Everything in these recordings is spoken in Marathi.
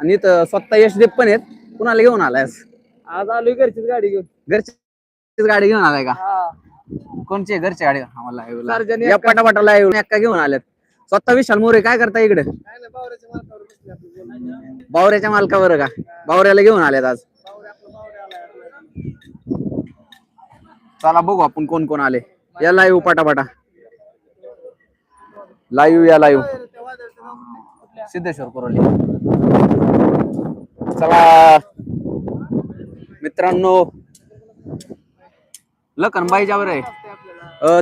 आणि इथं स्वतः यशदेव पण आहेत. कुणाला घेऊन आलाय आज? आलोय घरचीच गाडी घेऊन. घरचीच गाडी घेऊन आलाय का? हा. कोणची आहे? घरची गाडी? आम्हाला या पटापटाला येऊन एक्का घेऊन आल्यात स्वतः विशाल मोरे काय करता इकडे? बावऱ्याच्या मालकावर का? बावऱ्याला घेऊन आल्यात आज. चला बघू आपण कोण कोण आले. या लाईव्ह पटापटा. लाईव्ह या लाईव्ह? सिद्धेश्वर कुरोली. चला. मित्रांनो लखन बाईजावर आहे. असतंय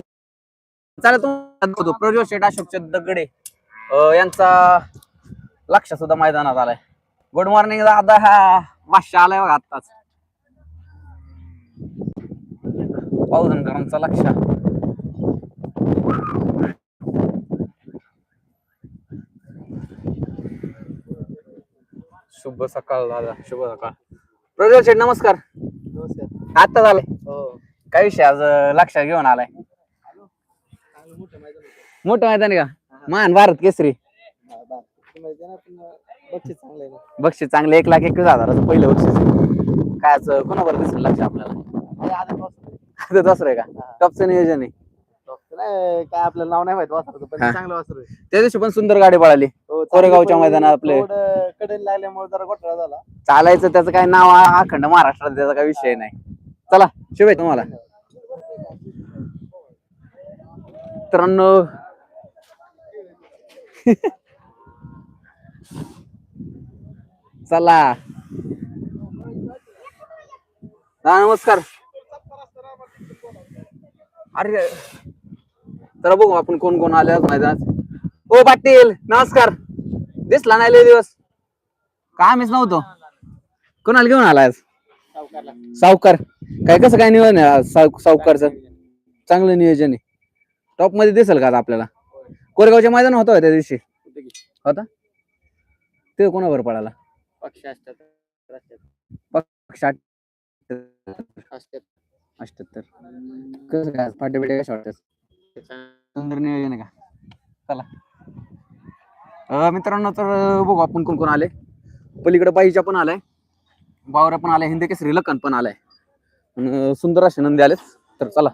चला तुम्हाला प्रज्वल शेठ अशोक दगडे. अं यांचा लक्ष सुद्धा मैदानात आलाय. गुड मॉर्निंग दादा. हा आलाय बघा आत्ताच. पाऊसनकरांचा लक्ष. शुभ सकाळ दादा. शुभ सकाळ. प्रज्वल शेठ नमस्कार. नमस्कार. आता झालाय? हो. काय विषय आज अ, लक्षात घेऊन आलाय? मोठं मैदान होतं. मोठं मैदान आहे का? महान भारत केसरी. बक्षीस चांगलं आहे. ना बक्षीस चांगले एक लाख एकवीस हजाराचं पहिलं बक्षीस आहे. काय आज कोणावर दिसेल लक्ष आपल्याला. आता दसरं आहे का? टॉपचं नियोजन आहे. नाही काय आपल्याला नाव नाही माहीत वासराचं पण हा. चांगलं वासरू आहे. त्या दिवशी पण सुंदर गाडी पळाली. हो, कोरेगावच्या चांगलं मैदानात आपले. थोडं कडेला लागल्यामुळे जरा घोटाळा झाला. चालायचं त्याचं काय नाव आ- अखंड महाराष्ट्रात त्याचा काही विषय नाही. चला शुभेच्छा तुम्हाला. मित्रांनो. चला. हा नमस्कार. अरे तर बघू आपण कोण कोण आले आज मैदानात. ओ पाटील नमस्कार. दिसला नाही लय दिवस. का आम्हीच नव्हतो? कोणाला घेऊन आज? सावकारला सावकार. काय कसं काय नियोजन आहे आज साव- सावकारचं? चांगलं नियोजन आहे. टॉपमध्ये दिसेल का आपल्याला? कोरेगावच्या मैदान होतं का त्या दिवशी? होता? ते कोणावर पडाला पक्ष असतात रस्त्यात असतात कसं काय बिटे कशा वाटतात? सुंदर नियोजन आहे का? चला. अं, मित्रांनो तर बघू आपण कोण कोण आले. पलीकडे बाईच्या पण आलाय. बावऱ्या पण आलाय. हिंदी केसरी लखन पण आलाय. सुंदर असे नंदी आलेत. तर चला.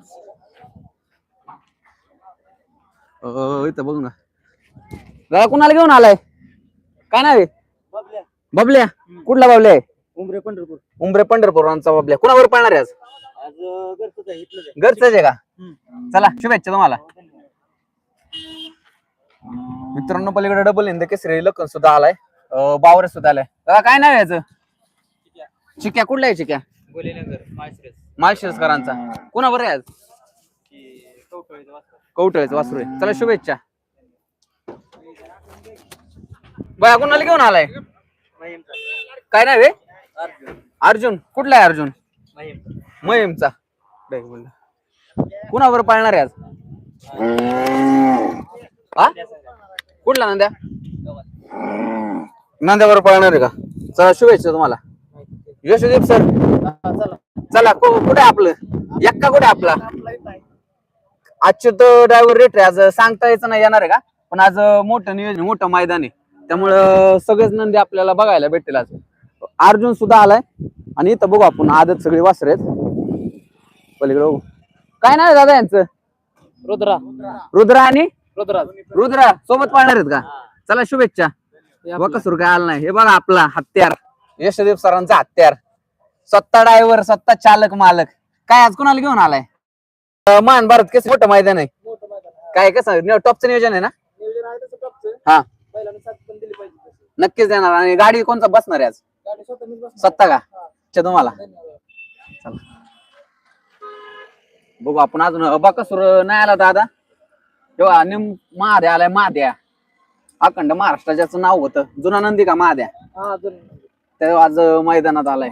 अं, इथं बघू ना. दादा कुणाला घेऊन आलाय? काय नाव आहे? बाबल्या. कुठला बबल्या आहे? उमरे पंढरपूर. उमरे पंढरपूरांचा बबल्या. कुणावर पळणार आहे आज? घरचं आहे का. चला शुभेच्छा तुम्हाला. मित्रांनो पलीकडे डबल हिंद केसरी लखन सुद्धा आलाय. अं, बावरे सुद्धा आलाय. दादा काय नाव आहे याचं? चिक्या. कुठला आहे चिक्या? गोलेनगर माळशिरस. माळशिरसकरांचा. कुणावर आहे आज? की कवठळीचं वासरू. आहे चला शुभेच्छा. बया कुणाला घेऊन आलाय. काय नाव आहे? अर्जुन. अर्जुन. कुठला आहे अर्जुन? महिम महिमचा कुणावर पाळणार आहे आज? हा कुठला नंद्या? नंद्यावर पाळणार आहे का? चला शुभेच्छा तुम्हाला. यशोदीप सर. चला को- कुठे आपलं? एक्का कुठे आपला? आजचे तर ड्रायव्हर रेट आहे. आज सांगता यायचं नाही येणार आहे का? पण आज मोठं नियोजन मोठं मैदान आहे. त्यामुळं सगळेच नंदी आपल्याला बघायला भेटतील आज. अर्जुन सुद्धा आलाय. आणि इथं बघू आपण आदत सगळी वासर आहेत. पलीकडे बघू. काय नाही दादा यांचं? रुद्रा. रुद्रा आणि? रुद्रा रुद्रा सोबत पाळणार आहेत का? चला शुभेच्छा. वकसूर काय आलं नाही. हे बघा आपला हत्यार. यशदेव सरांचा हत्यार. स्वतः ड्रायव्हर स्वतः चालक मालक. काय आज कोणाला घेऊन आलाय? अं, महान भारत कसं मोठं मैदान आहे. मोठं मैदान. काय कसं? टॉपचं नियोजन आहे ना? नियोजन आहे तसं टॉपचं. हा. नक्कीच देणार. आणि गाडी कोणता बसणार आहे आज? गाडी स्वतःनीच बसणार. स्वतः का? हा. अच्छा तुम्हाला. धन्यवाद. बघू आपण अजून. बकासूर नाही आला दादा. तेव्हा निम महाद्या आलाय महाद्या अखंड महाराष्ट्राचं नाव होतं. जुना नंदी का महाद्या हा, अजून तेव्हा आज मैदानात आलाय.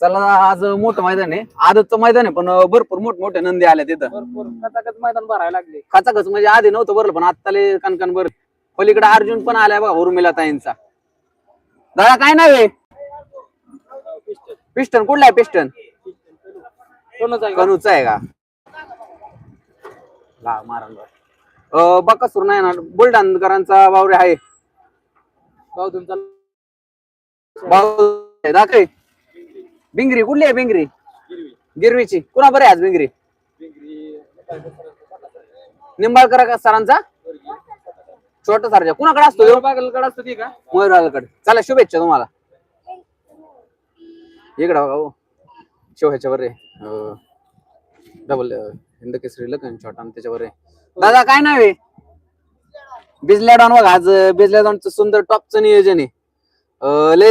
चला आज मोठं मैदान आहे. आजचं मैदान आहे पण भरपूर मोठ मोठे नंदी आले तिथं. भरपूर कचाकच मैदान भरायला लागले. खचाखच म्हणजे आधी नव्हतं भरलं पण आत्ताले कणकण भर पलीकडे अर्जुन पण आलाय बघा उर्मिला ताईंचा. दादा काय नाव आहे? पिस्टन. कुठला आहे पिस्टन? कोणच आहे का? कनूचा आहे का? ला मारण बकासूर नाही ना बुलढाणकरांचा वावरे आहे. भाऊ तुमचा भाऊ बिंगरी कुठली आहे बिंगरी? गिरवीची. कुणा बरं आहे आज बिंगरी? निंबाळकर का सरांचा? छोटा सारजा कुणाकडे असतो असतो ती का? चला शुभेच्छा तुम्हाला. इकडे बघा हो. शिव ह्याच्यावर आहे. डबल हिंद केसरी लग्न छोटा आणि त्याच्यावर आहे. दादा काय नाव आहे? बिजल्या डॉन बघा आज बिजल्या डॉनचं सुंदर टॉपचं नियोजन आहे. अं, लय